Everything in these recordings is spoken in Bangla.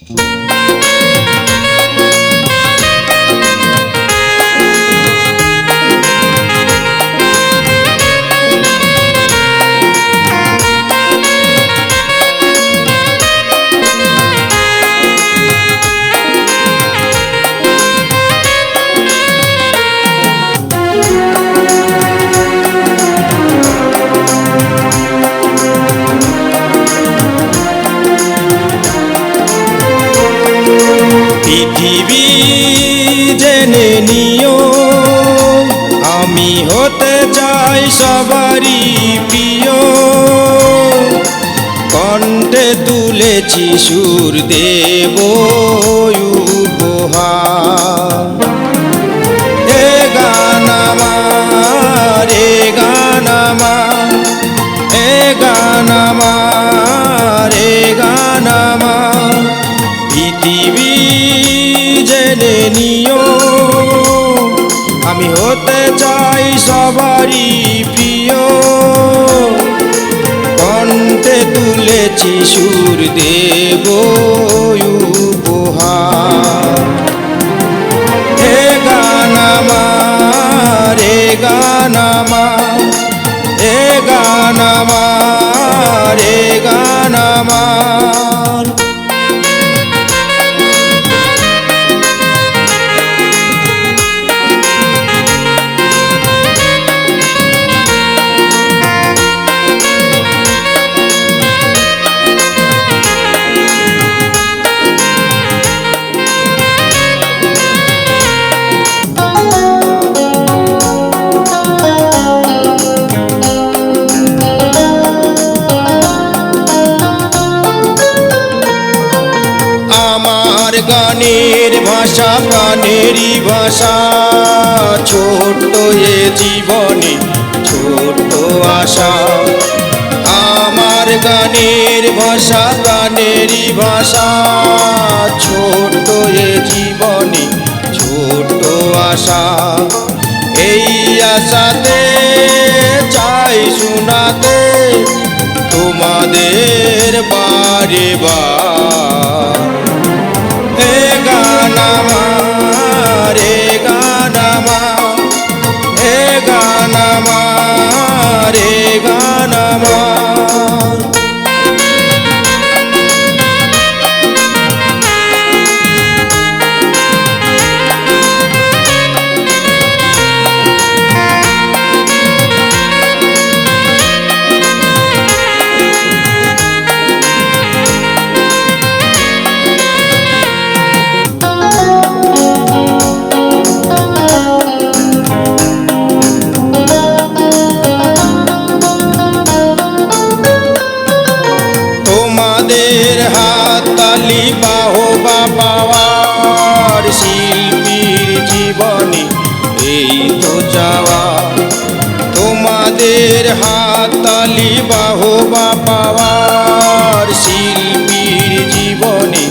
Música পৃথিবী জেনে নিও। আমি হতে চাই সবারই প্রিয়। কণ্ঠে তুলেছি সুর দেব উপহার। এ এ চাই সবারই প্রিয়। কণ্ঠে তুলেছি সুর দেব উপহার। হে গান আমার, হে গান আমার, হে গান গানের ভাষা, প্রাণেরই ভাষা। ছোট্ট এ জীবনে, ছোট্ট আশা। আমার গানের ভাষা, প্রাণেরই ভাষা। ছোট্ট এ জীবনে, ছোট্ট আশা। এই আশাতে, চাই শোনাতে, তোমাদের বারে বার। গান আমার হে গান আমার হে গান আমার হে তালি বাহবা পাওয়ার শিল্পীর জীবনে, এই তো যাওয়া। তোমাদের হাত তালি বাহবা পাওয়ার শিল্পীর জীবনে,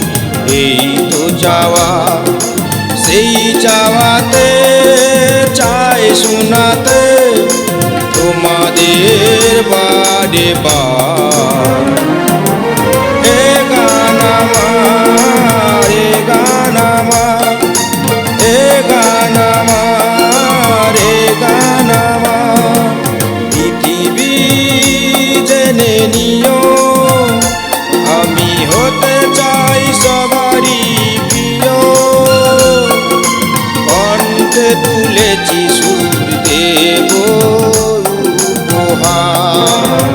এই তো যাওয়া। সেই যাওয়াতে চায় শোনাতে, তোমাদের বারে বার আমার এ গান আমার, এ গান আমার। পৃথিবী জেনে নিও, আমি হতে চাই সবারই তুলেছি সুর দেব উপহার।